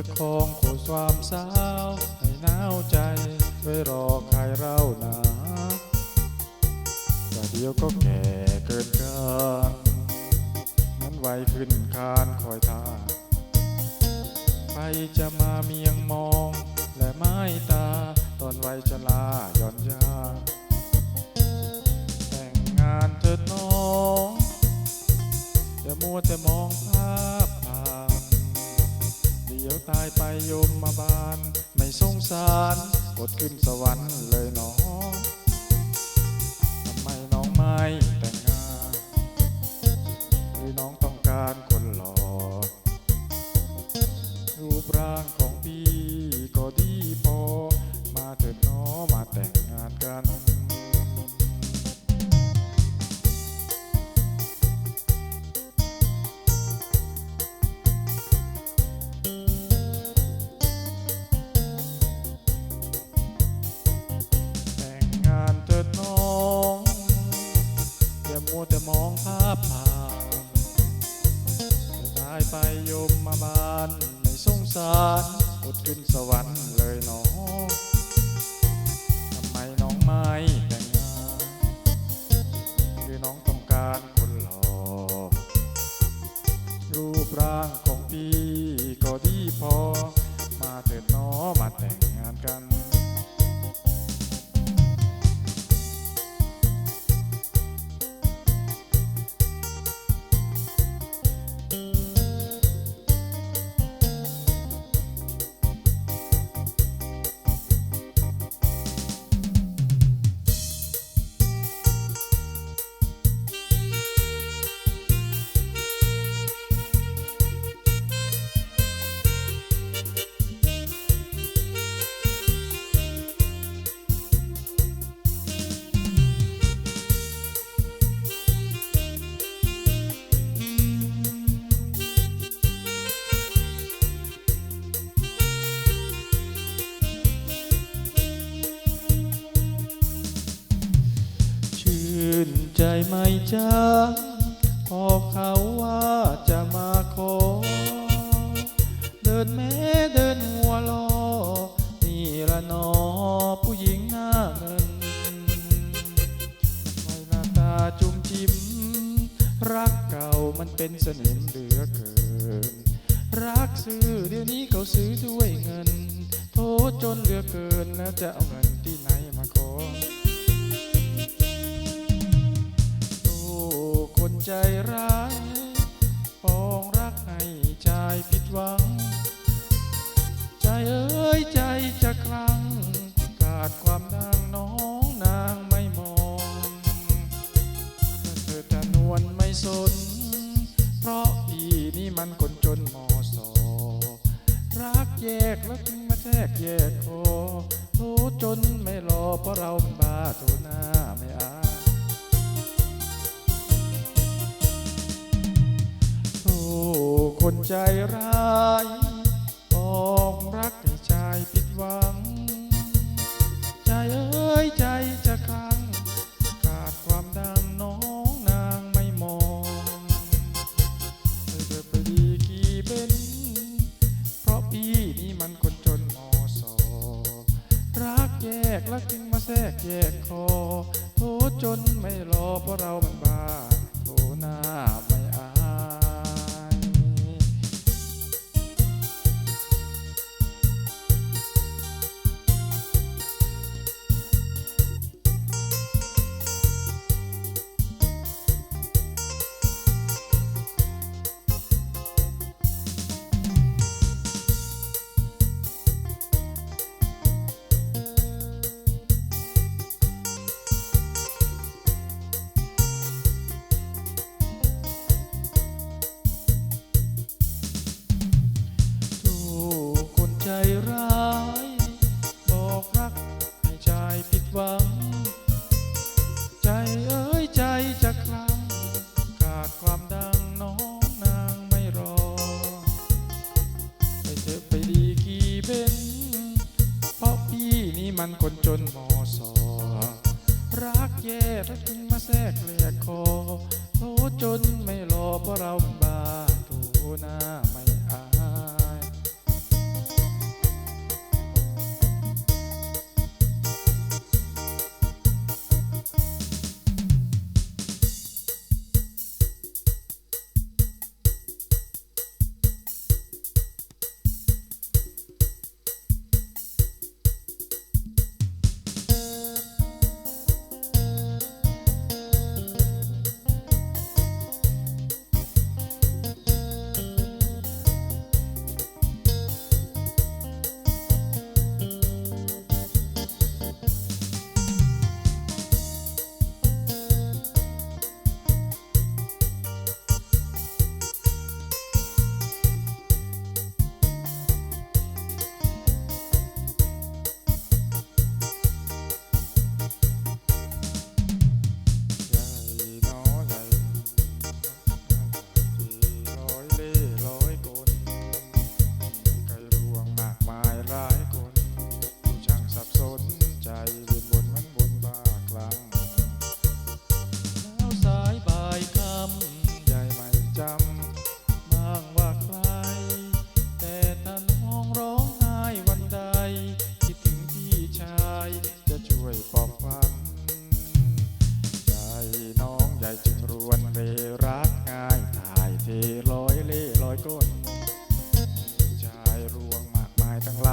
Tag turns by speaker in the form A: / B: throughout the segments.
A: จะคองคู่ความสาว ให้หนาวใจ ไว้รอใครเรานะแต่เดียวก็แก่เกินกันนั้นไวขึ้นคานคอยท่าไปจะมาเมียงมอง และไม้ตา ตอนไวัยชราย่อนยา แต่งงานเถิดน้อง อย่ามัวแต่มองภาพผ่า ดี๋ยวตายไปโยมมาบาน ไม่สงสารอดขึ้นสวรรค์เลยน้องทำไมน้องไม่ ดีก็ดีพอ มาเถิดน้อมาแต่งงานกัน จไหมจ้าพอเขาว่าจะมาขอ เดินแม่เดินหัวลอ นี่ละนอผู้หญิงหน้าเงินทำไมหน้าตาจุ่มจิ้ม รักเก่ามันเป็นสนิมเหลือเกิน รักซื้อเดี๋ยวนี้เขาซื้อด้วยเงิน โทษจนเหลือเกินแล้วจะเอาเงินที่ไหนมาขอ ใจร้ายปองรักให้ชายผิดหวัง ใจเอ้ยใจจะคลั่งขาดความนางน้องนางไม่มองถ้าเธอจะนวลไม่สน เพราะพี่นี่มันคนจนมอสอรักแยกแล้วถึงมาแทกแยกคอโทษจนไม่รอเพราะเราบ้าโทหน้าไม่อาย คนใจร้ายปองรักให้ชายผิดหวัง ใจเอ้ยใจจะขังขาดความดังน้องนางไม่มองให้เธอไปดีกี่เป็นเพราะพี่นี่มันคนจนมอสอรักแยกแล้วจึงมาแทรกแยกคอโทษจนไม่รอเพราะเรามันบ้าโทหน้า หวัง ใจเอ้ยใจจะคลางขาดความดังน้องนางไม่รอ ไปเจอไปดีกี่เบนเพราะพี่นี่มันคนจนหมอ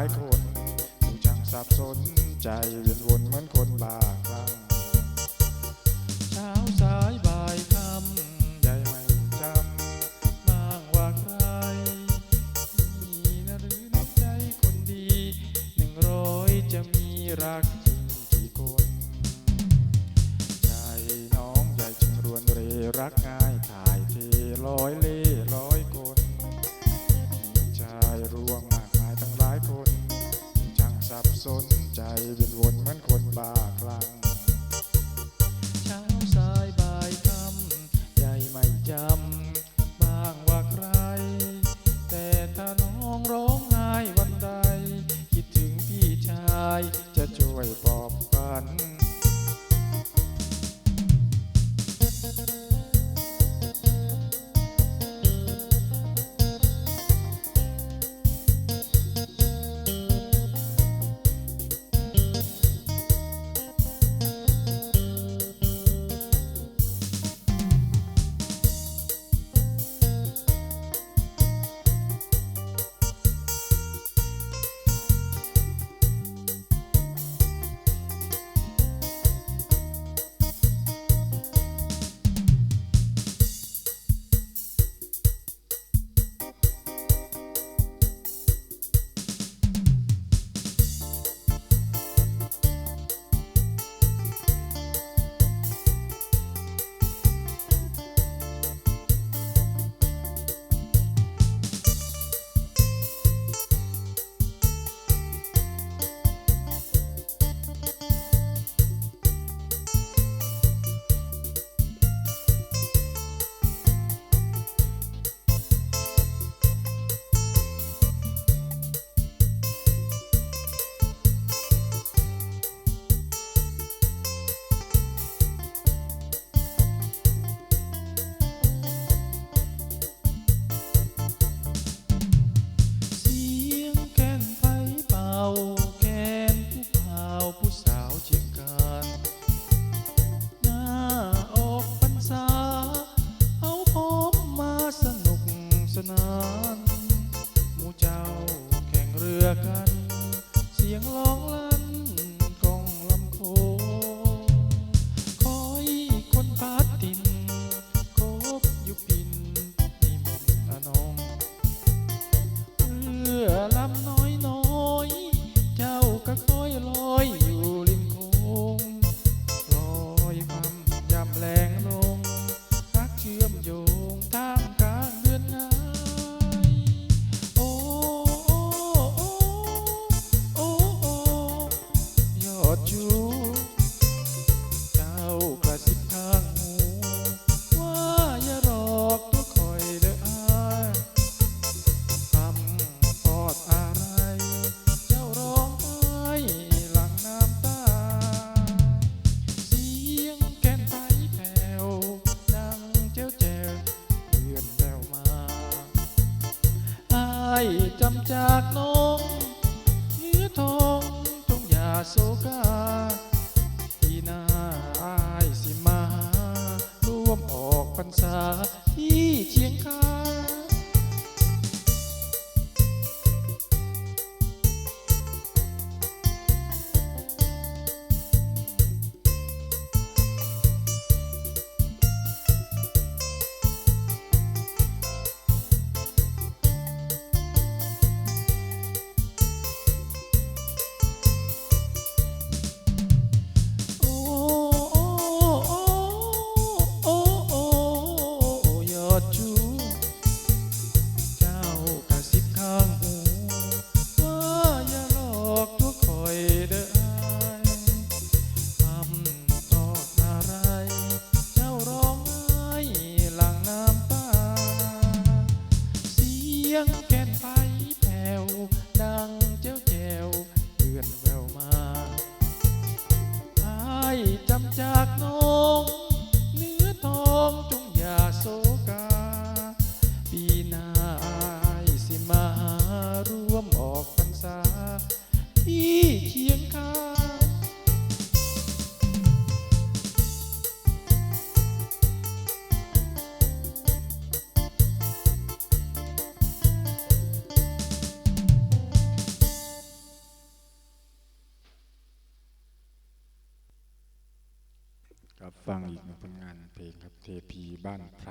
A: ายคนดูช่างสับสนใจเวียนวนเหมือนคนบ้าาที่เอีกหนึ่งผ
B: ลงานเพลงครับเทพีบ้านไพร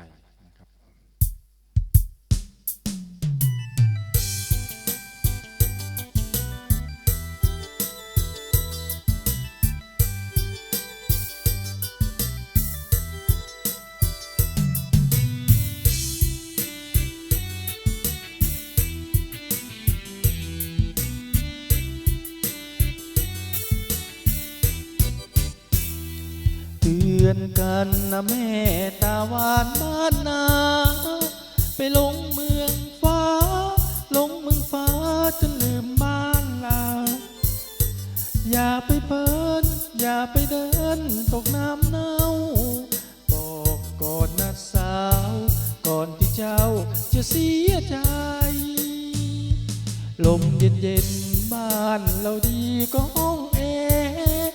A: อนกันนะแม่ตาหวานบ้านนาไปลงเมืองฟ้า ลงเมืองฟ้าจนลืมบ้านลาอย่าไปเพลินอย่าไปเดินตกน้ำเน่าบอกก่อนนะสาว ก่อนที่เจ้าจะเสียใจ ลมเย็นเย็นบ้านเราดีก็ห้องแอร์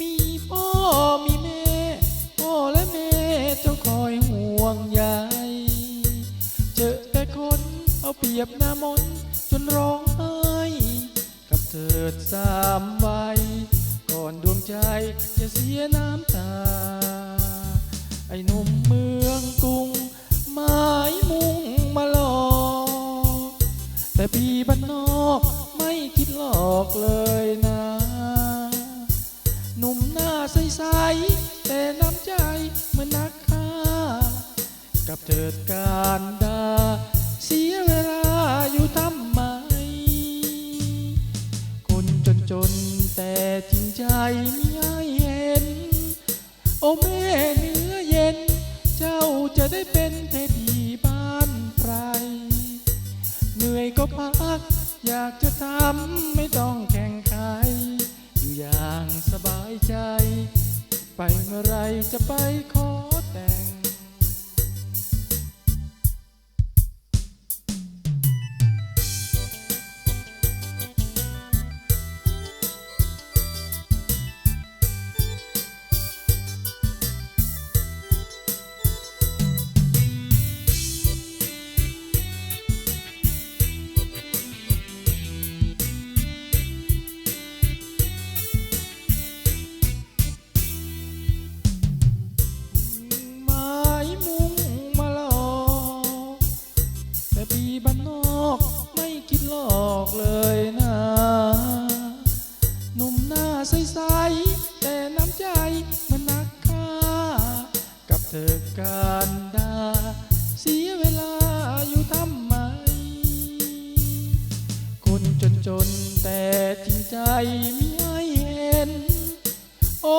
A: มีพ่อมี ยียบหน้ามนจนร้องไห้กับเถิดสามวัยก่อนดวงใจจะเสียน้ำตา ไอ้หนุ่มเมืองกรุงหมายมุ่งมาหลอกแต่พี่บ้านนอกไม่คิดหลอกเลยนะ หนุ่มหน้าใสๆแต่น้ำใจเหมือนนักฆ่ากับเถิดการ จนแต่จริงใจไม่ ใจไม่เห็น โอ้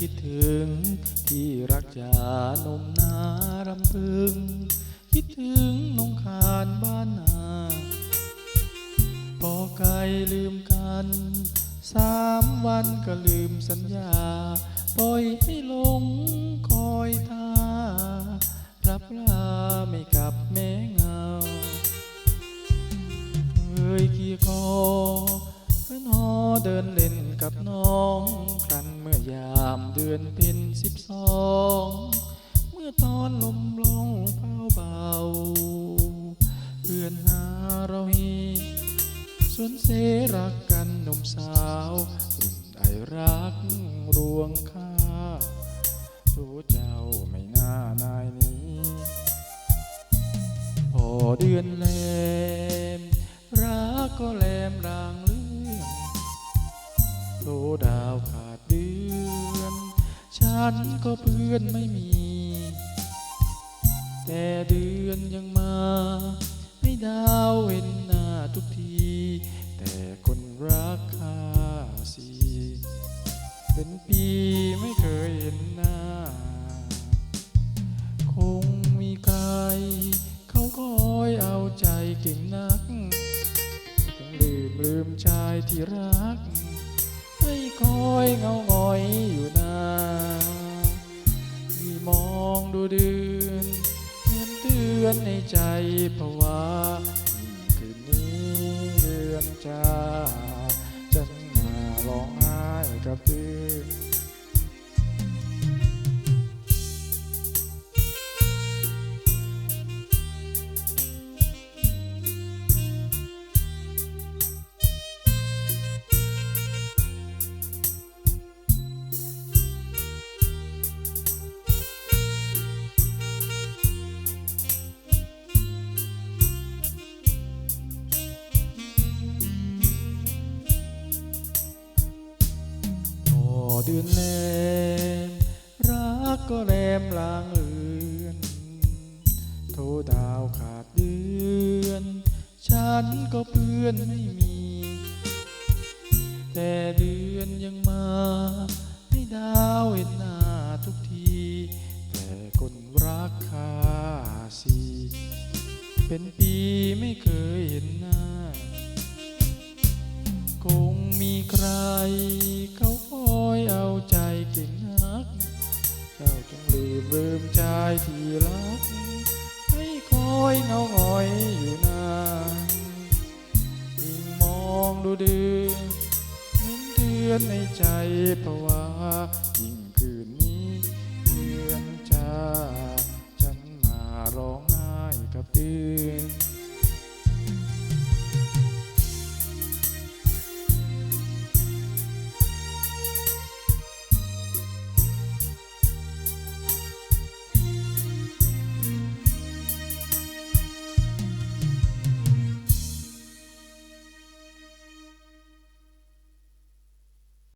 B: คิ
A: ดถึง ที่รักจานมนารำพึง คิดถึงนงคานบ้านนาพอไกลลืมกัน สามวันก็ลืมสัญญา เดือนเพ็ ฉันก็เพื่อนไม่มี แต่เดือนยังมา ให้ดาวเห็นหน้าทุกที แต่คนรักข้าสีเป็นปีไม่เคยเห็นหน้า คงมีใคร เขาคอยเอาใจเก่งนักยังลืมลืมชายที่รัก ให้คอยเงาหงอยอยู่นานที่มองดูเดือนเหมือนเตือนในใจภาวะคืนนี้เดือนจ้า ฉันมาร้องไห้กับเดือน ดือนแลมรักก็แรมลางเลือนโทดาวขาดเดือน ฉันก็เพื่อนไม่มี แต่เดือนยังมา ให้ดาวเห็นหน้าทุกที แต่คนรักข้าสีเป็นปีไม่เคยเห็นหน้า คงมีใคร จึงหัก เจ้าจงลืมลืมชายที่รัก ให้คอยเงาหงอยอยู่นานยิ่งมองดูดื้อเหมือนเดือนในใจภาวะยิ่งคืนนี้เดือนจ้าฉันมาร้องไห้กับเตือน